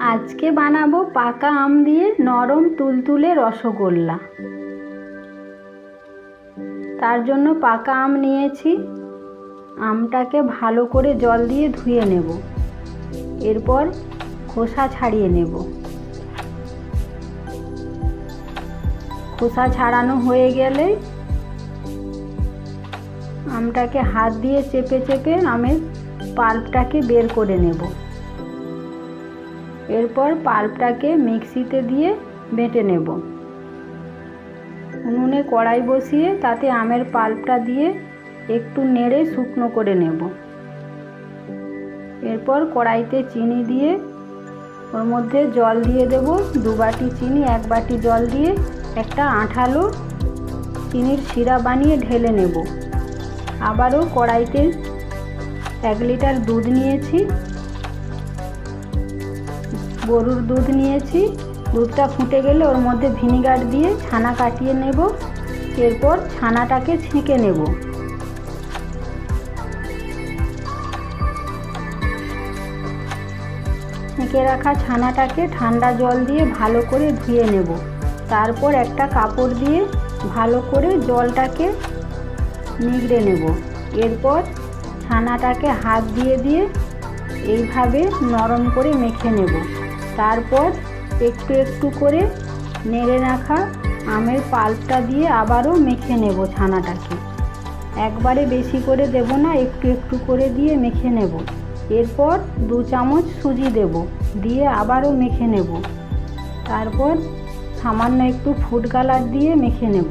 আজকে বানাবো পাকা আম দিয়ে নরম তুলতুলে রসগোল্লা। তার জন্য পাকা আম নিয়েছি। আমটাকে ভালো করে জল দিয়ে ধুয়ে নেব। এরপর খোসা ছাড়িয়ে নেব। খোসা ছাড়ানো হয়ে গেলে আমটাকে হাত দিয়ে চেপে চেপে আমের পাল্পটাকে বের করে নেব। এরপর পাল্পটাকে মিক্সিতে দিয়ে বেটে নেব। উনুনে কড়াই বসিয়ে তাতে আমের পাল্পটা দিয়ে একটু নেড়ে শুকনো করে নেব। এরপর কড়াইতে চিনি দিয়ে ওর মধ্যে জল দিয়ে দেব। দু বাটি চিনি, এক বাটি জল দিয়ে একটা আঠালো চিনির শিরা বানিয়ে ঢেলে নেব। আবারও কড়াইতে এক লিটার দুধ নিয়েছি। গরুর দুধ নিয়েছি, দুধটা ফুটে গেলে ওর মধ্যে ভিনিগার দিয়ে ছানা কাটিয়ে নেব, এরপর ছানাটাকে ছেঁকে নেব। ছেঁকে রাখা ছানাটাকে ঠান্ডা জল দিয়ে ভালো করে ধুয়ে নেব। তারপর একটা কাপড় দিয়ে ভালো করে জলটাকে নিগড়ে নেব। এরপর ছানাটাকে হাত দিয়ে দিয়ে এইভাবে নরম করে মেখে নেব। তারপর একটু একটু করে নেড়ে রাখা আমের পাল্পটা দিয়ে আবারও মেখে নেব ছানাটাকে। একবারে বেশি করে দেব না, একটু একটু করে দিয়ে মেখে নেব। এরপর দু চামচ সুজি দেব, দিয়ে আবারও মেখে নেব। তারপর সামান্য একটু ফুড কালার দিয়ে মেখে নেব।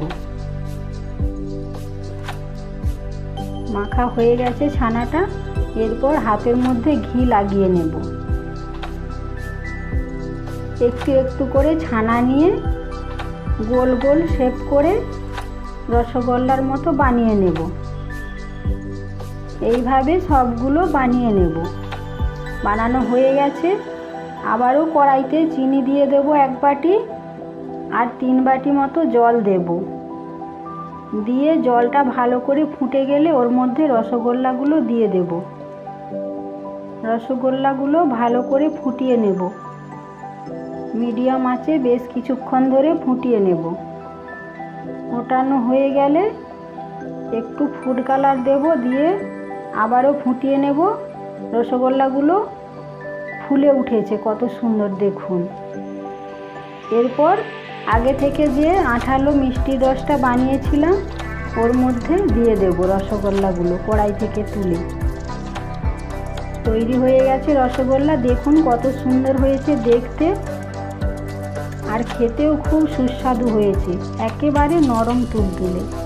মাখা হয়ে গেছে ছানাটা, এরপর হাতের মধ্যে ঘি লাগিয়ে নেব। একটু একটু করে ছানা নিয়ে গোল গোল শেপ করে রসগোল্লার মতো বানিয়ে নেব। এইভাবে সবগুলো বানিয়ে নেব। বানানো হয়ে গেছে। আবারও কড়াইতে চিনি দিয়ে দেব এক বাটি আর তিন বাটি মতো জল দেব। দিয়ে জলটা ভালো করে ফুটে গেলে ওর মধ্যে রসগোল্লাগুলো দিয়ে দেব। রসগোল্লাগুলো ভালো করে ফুটিয়ে নেব। মিডিয়াম আঁচে বেশ কিছুক্ষণ ধরে ফুটিয়ে নেব। ফোটানো হয়ে গেলে একটু ফুড কালার দেব দিয়ে আবারও ফুটিয়ে নেব। রসগোল্লাগুলো ফুলে উঠেছে, কত সুন্দর দেখুন। এরপর আগে থেকে যে আঠালো মিষ্টি রসটা বানিয়েছিলাম, ওর মধ্যে দিয়ে দেব রসগোল্লাগুলো কড়াই থেকে তুলে। তৈরি হয়ে গেছে রসগোল্লা, দেখুন কত সুন্দর হয়েছে দেখতে। খেতেও খুব সুস্বাদু হয়েছে। একেবারে নরম তুলতুলে।